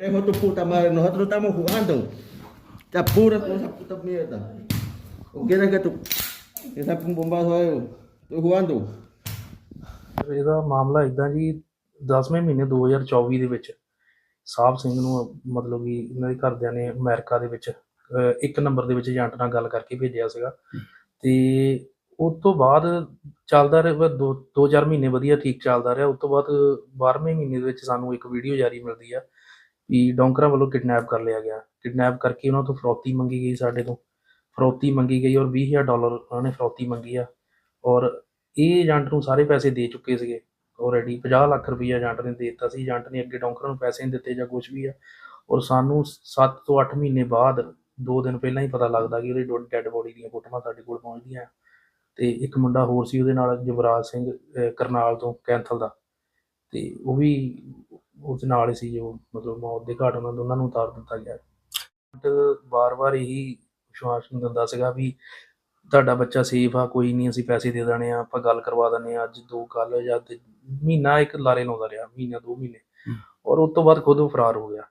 Dejo tu puta madre, nosotros estamos jugando. Te apuras con esa puta mierda. ¿O quieres que tu que saque un bombazo a ellos? Estoy jugando. ਇਹਦਾ ਮਾਮਲਾ ਇਦਾਂ ਜੀ 10ਵੇਂ ਮਹੀਨੇ 2024 ਦੇ ਵਿੱਚ ਸਾਹਿਬ ਸਿੰਘ ਨੂੰ ਮਤਲਬ ਕਿ ਇਹਨਾਂ ਦੇ ਘਰਦਿਆਂ ਨੇ ਅਮਰੀਕਾ ਦੇ ਵਿੱਚ ਅਹ, ਇੱਕ ਨੰਬਰ ਦੇ ਵਿੱਚ ਏਜੰਟ ਨਾਲ ਗੱਲ ਕਰਕੇ ਭੇਜਿਆ ਸੀਗਾ ਤੇ ਉਸ ਤੋਂ ਬਾਅਦ ਚੱਲਦਾ ਰਿਹਾ ਦੋ ਦੋ ਚਾਰ ਮਹੀਨੇ ਵਧੀਆ ਠੀਕ ਚੱਲਦਾ ਰਿਹਾ ਉਸ ਤੋਂ ਬਾਅਦ 12ਵੇਂ ਮਹੀਨੇ ਦੇ ਵਿੱਚ ਸਾਨੂੰ ਇੱਕ ਵੀਡੀਓ ਜਾਰੀ ਮਿਲਦੀ ਆ ਵੀ ਡੋਂਕਰਾਂ ਵੱਲੋਂ ਕਿਡਨੈਪ ਕਰ ਲਿਆ ਗਿਆ। ਕਿਡਨੈਪ ਕਰਕੇ ਉਹਨਾਂ ਤੋਂ ਫਰੋਤੀ ਮੰਗੀ ਗਈ ਸਾਡੇ ਤੋਂ। ਫਰੋਤੀ ਮੰਗੀ ਗਈ ਔਰ 20000 ਡਾਲਰ ਉਹਨਾਂ ਨੇ ਫਰੋਤੀ ਮੰਗੀ ਆ। ਔਰ ਇਹ ਏਜੰਟ ਨੂੰ ਸਾਰੇ ਪੈਸੇ ਦੇ ਚੁੱਕੇ ਸੀਗੇ। ਆਲਰੇਡੀ 50 ਲੱਖ ਰੁਪਈਆ ਏਜੰਟ ਨੇ ਦੇ ਦਿੱਤਾ ਸੀ। ਏਜੰਟ ਨੇ ਅੱਗੇ ਡੋਂਕਰਾਂ ਨੂੰ ਪੈਸੇ ਨਹੀਂ ਦਿੱਤੇ ਜਾਂ ਕੁਝ ਵੀ ਆ। ਔਰ ਸਾਨੂੰ 7 ਤੋਂ 8 ਮਹੀਨੇ ਬਾਅਦ ਦੋ ਦਿਨ ਪਹਿਲਾਂ ਹੀ ਪਤਾ ਲੱਗਦਾ ਕਿ ਉਹਦੀ ਡੈੱਡ ਬੋਡੀ ਦੀਆਂ ਫੋਟੋਆਂ ਸਾਡੇ ਕੋਲ ਪਹੁੰਚਦੀਆਂ। ਤੇ ਇੱਕ ਮੁੰਡਾ ਹੋਰ ਸੀ ਉਹਦੇ ਨਾਲ ਯੁਵਰਾਜ ਸਿੰਘ ਕਰਨਾਲ ਤੋਂ ਕੈਂਥਲ ਦਾ। ਤੇ ਉਹ ਵੀ ਉਸ ਨਾਲ ਹੀ ਸੀ ਜੋ ਮਤਲਬ ਮੌਤ ਦੇ ਘਾਟ ਉਹਨਾਂ ਦੋਨਾਂ ਨੂੰ ਉਤਾਰ ਦਿੱਤਾ ਗਿਆ। ਵਾਰ-ਵਾਰ ਇਹੀ ਵਿਸ਼ਵਾਸ ਨੂੰ ਦਿੰਦਾ ਸੀਗਾ ਵੀ ਤੁਹਾਡਾ ਬੱਚਾ ਸੇਫ ਆ ਕੋਈ ਨਹੀਂ ਅਸੀਂ ਪੈਸੇ ਦੇ ਦੇਣੇ ਆ ਆਪਾਂ ਗੱਲ ਕਰਵਾ ਦਿੰਦੇ ਆ ਅੱਜ ਦੋ ਕੱਲ ਜਾਂ ਤੇ ਮਹੀਨਾ ਇੱਕ ਲਾਰੇ ਲਾਉਂਦਾ ਰਿਹਾ ਮਹੀਨਾ ਦੋ ਮਹੀਨੇ। ਔਰ ਉਸ ਤੋਂ ਬਾਅਦ ਖੁਦ ਉਹ ਫਰਾਰ ਹੋ ਗਿਆ।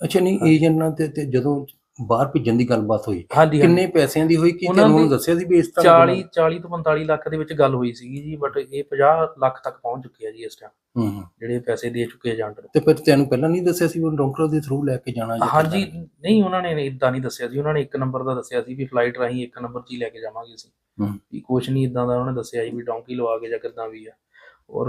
ਅੱਛਾ ਨਹੀਂ ਏਜੰਟ ਨਾਲ ਤੇ ਤੇ ਜਦੋਂ ਬਾਹਰ ਭੇਜਣ ਦੀ ਗੱਲਬਾਤ ਹੋਈ। ਹਾਂਜੀ ਕਿੰਨੇ ਪੈਸਿਆਂ ਦੀ ਹੋਈ ਕੀ ਉਹਨਾਂ ਤੁਹਾਨੂੰ ਦੱਸਿਆ ਸੀ ਵੀ ਇਸ ਤਰ੍ਹਾਂ 40 40 ਤੋਂ 45 ਲੱਖ ਦੇ ਵਿੱਚ ਗੱਲ ਹੋਈ ਸੀਗੀ ਜੀ ਬਟ ਇਹ 50 ਲੱਖ ਤੱਕ ਪਹੁੰਚ ਚੁੱਕੀ ਹੈ ਜੀ ਇਸ ਟਾਈਮ। ਜਿਹੜੇ ਪੈਸੇ ਦੇ ਚੁੱਕੇ ਏਜੰਟ ਨੂੰ। ਤੇ ਫਿਰ ਤੈਨੂੰ ਪਹਿਲਾਂ ਨਹੀਂ ਦੱਸਿਆ ਸੀ ਉਹ ਡਾਕਟਰ ਦੇ ਥਰੂ ਲੈ ਕੇ ਜਾਣਾ ਜਾਂ ਹਾਂਜੀ? ਨਹੀਂ ਉਹਨਾਂ ਨੇ ਇਦਾਂ ਨਹੀਂ ਦੱਸਿਆ ਸੀ। ਉਹਨਾਂ ਨੇ ਇੱਕ ਨੰਬਰ ਦਾ ਦੱਸਿਆ ਸੀ ਵੀ ਫਲਾਈਟ ਰਾਹੀਂ ਇੱਕ ਨੰਬਰ 'ਚ ਹੀ ਲੈ ਕੇ ਜਾਵਾਂਗੇ ਅਸੀਂ। ਵੀ ਕੁਛ ਨਹੀਂ ਇਦਾਂ ਦਾ ਉਹਨੇ ਦੱਸਿਆ ਸੀ ਵੀ ਡੌਂਕੀ ਲਵਾ ਕੇ ਜਾਂ ਕਿੱਦਾਂ ਵੀ ਆ। ਔਰ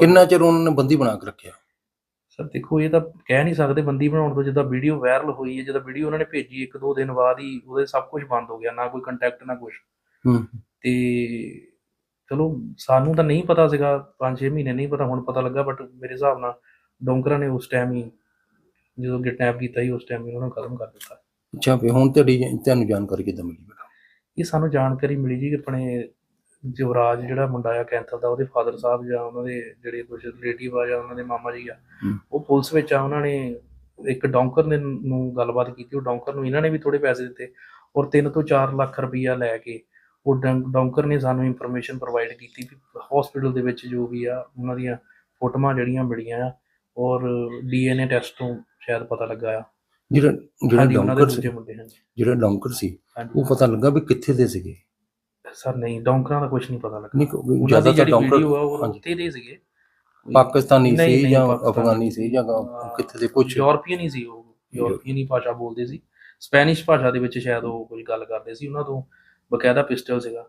ਕਿੰਨਾ ਚਿਰ ਉਹਨਾਂ ਨੇ ਬੰਦੀ ਬਣਾ ਕੇ ਰੱਖਿਆ? ਸਰ ਦੇਖੋ ਇਹ ਤਾਂ ਕਹਿ ਨਹੀਂ ਸਕਦੇ ਬੰਦੀ ਬਣਾਉਣ ਤੋਂ ਜਿੱਦਾਂ ਵੀਡੀਓ ਵਾਇਰਲ ਹੋਈ ਹੈ ਜਦੋਂ ਵੀਡੀਓ ਉਹਨਾਂ ਨੇ ਭੇਜੀ ਇੱਕ ਦੋ ਦਿਨ ਬਾਅਦ ਹੀ ਉਹਦੇ ਸਭ ਕੁਝ ਬੰਦ ਹੋ ਗਿਆ ਨਾ ਕੋਈ ਕੰਟੈਕਟ ਨਾ ਕੁਝ ਹੂੰ। ਤੇ ਚਲੋ ਸਾਨੂੰ ਤਾਂ ਨਹੀਂ ਪਤਾ ਸੀਗਾ 5-6 ਮਹੀਨੇ ਨਹੀਂ ਪਤਾ ਹੁਣ ਪਤਾ ਲੱਗਾ ਬਟ ਮੇਰੇ ਹਿਸਾਬ ਨਾਲ ਡੋਂਕਰਾਂ ਨੇ ਉਸ ਟਾਈਮ ਹੀ ਜਦੋਂ ਕਿਡਨੈਪ ਕੀਤਾ ਸੀ ਉਸ ਟਾਈਮ ਹੀ ਉਹਨਾਂ ਨੂੰ ਖਤਮ ਕਰ ਦਿੱਤਾ। ਅੱਛਾ ਵੀ ਹੁਣ ਤੁਹਾਡੀ ਤੁਹਾਨੂੰ ਜਾਣਕਾਰੀ ਕਿੱਦਾਂ ਮਿਲੀ? ਬੇਟਾ ਇਹ ਸਾਨੂੰ ਜਾਣਕਾਰੀ ਮਿਲੀ ਜੀ ਕਿ ਆਪਣੇ ਯੁਵਰਾਜ ਜਿਹੜਾ ਮੁੰਡਾ ਆ ਕੈਂਥਲ ਦਾ ਉਹਦੇ ਫਾਦਰ ਸਾਹਿਬ ਜਾਂ ਉਹਨਾਂ ਦੇ ਜਿਹੜੇ ਕੁਝ ਰਿਲੇਟਿਵ ਆ ਜਾਂ ਉਹਨਾਂ ਦੇ ਮਾਮਾ ਜੀ ਆ। ਉਹ ਪੁਲਿਸ ਵਿੱਚ ਆ ਉਹਨਾਂ ਨੇ ਇੱਕ ਡੌਂਕਰ ਨੇ ਨੂੰ ਗੱਲਬਾਤ ਕੀਤੀ ਉਹ ਡੌਂਕਰ ਨੂੰ ਇਹਨਾਂ ਨੇ ਵੀ ਥੋੜੇ ਪੈਸੇ ਦਿੱਤੇ ਔਰ 3 ਤੋਂ 4 ਲੱਖ ਰੁਪਈਆ ਲੈ ਕੇ ਉਹ ਡੌਂਕਰ ਨੇ ਸਾਨੂੰ ਇਨਫੋਰਮੇਸ਼ਨ ਪ੍ਰੋਵਾਈਡ ਕੀਤੀ ਕਿ ਹਸਪੀਟਲ ਦੇ ਵਿੱਚ ਜੋ ਵੀ ਆ ਉਹਨਾਂ ਦੀਆਂ ਫੋਟੋਆਂ ਜਿਹੜੀਆਂ ਮਿਲੀਆਂ ਆ ਔਰ ਡੀਐਨਏ ਟੈਸਟ ਤੋਂ ਸ਼ਾਇਦ ਪਤਾ ਲੱਗਾ ਆ। ਜਿਹੜਾ ਜਿਹੜਾ ਡਾਕਟਰ ਸੀ। ਜਿਹੜਾ ਡਾਕਟਰ ਸੀ ਉਹ ਪਤਾ ਲੱਗਾ ਵੀ ਕਿੱਥੇ ਦੇ ਸੀਗੇ? ਸਰ ਨਹੀਂ ਡੌਂਕਰਾਂ ਦਾ ਕੁਝ ਨਹੀਂ ਪਤਾ ਲੱਗਾ। ਨਹੀਂ ਉਹਨਾਂ ਦੀ ਜ਼ਿਆਦਾਤਰ ਜਿਹੜੀ ਡਾਕਟਰ ਵੀਡੀਓ ਆ ਉਹ ਹਾਂਜੀ। ਉੱਥੇ ਦੇ ਸੀਗੇ। ਕੋਈ- ਪਾਕਿਸਤਾਨੀ ਨਹੀਂ, ਸੀ ਨਹੀਂ, ਜਾਂ ਪਾਕਿਸਤਾਨੀ। ਅਫਗਾਨੀ ਸੀ ਜਾਂ ਅਹ, ਕਿੱਥੇ ਦੇ ਕੁਝ ਯੂਰਪੀਅਨ ਹੀ ਸੀ ਉਹ। ਯੂਰਪੀਅਨ ਹੀ ਭਾਸ਼ਾ ਬੋਲਦੇ ਸੀ। ਸਪੈਨਿਸ਼ ਭਾਸ਼ਾ ਦੇ ਵਿੱਚ ਸ਼ਾਇਦ ਉਹ ਕੋਈ ਗੱਲ ਕਰਦੇ ਸੀ। ਉਹਨਾਂ ਤੋਂ ਬਕਾਇਦਾ ਪਿਸਟਲ ਸੀਗਾ।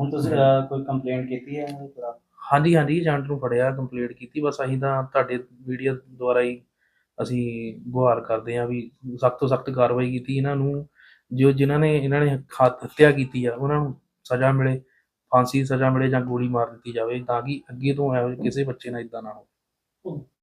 ਹੁਣ ਤੁਸੀਂ ਅਹ, ਕੋਈ ਕੰਪਲੇਂਟ ਕੀਤੀ ਹੈ ਖਿਲਾਫ਼? ਹਾਂਜੀ ਹਾਂਜੀ ਏਜੰਟ ਨੂੰ ਫੜਿਆ ਕੰਪਲੀਟ ਕੀਤੀ। ਬਸ ਅਸੀਂ ਤਾਂ ਤੁਹਾਡੇ ਵੀਡੀਓ ਦੁਆਰਾ ਹੀ ਅਸੀਂ ਗੁਹਾਰ ਕਰਦੇ ਹਾਂ ਵੀ ਸਖਤ ਤੋਂ ਸਖਤ ਕਾਰਵਾਈ ਕੀਤੀ। ਇਹਨਾਂ ਨੂੰ ਜੋ ਜਿਨ੍ਹਾਂ ਨੇ ਇਹਨਾਂ ਨੇ ਖਾ- ਹੱਤਿਆ ਕੀਤੀ ਆ ਉਹਨਾਂ ਨੂੰ ਸਜ਼ਾ ਮਿਲੇ, ਫਾਂਸੀ ਦੀ ਸਜ਼ਾ ਮਿਲੇ ਜਾਂ ਗੋਲੀ ਮਾਰ ਦਿੱਤੀ ਜਾਵੇ ਤਾਂ ਕਿ ਅੱਗੇ ਤੋਂ ਇਹੋ ਜਿਹੇ ਕਿਸੇ ਬੱਚੇ ਨਾਲ ਇਦਾਂ ਨਾ ਹੋਵੇ।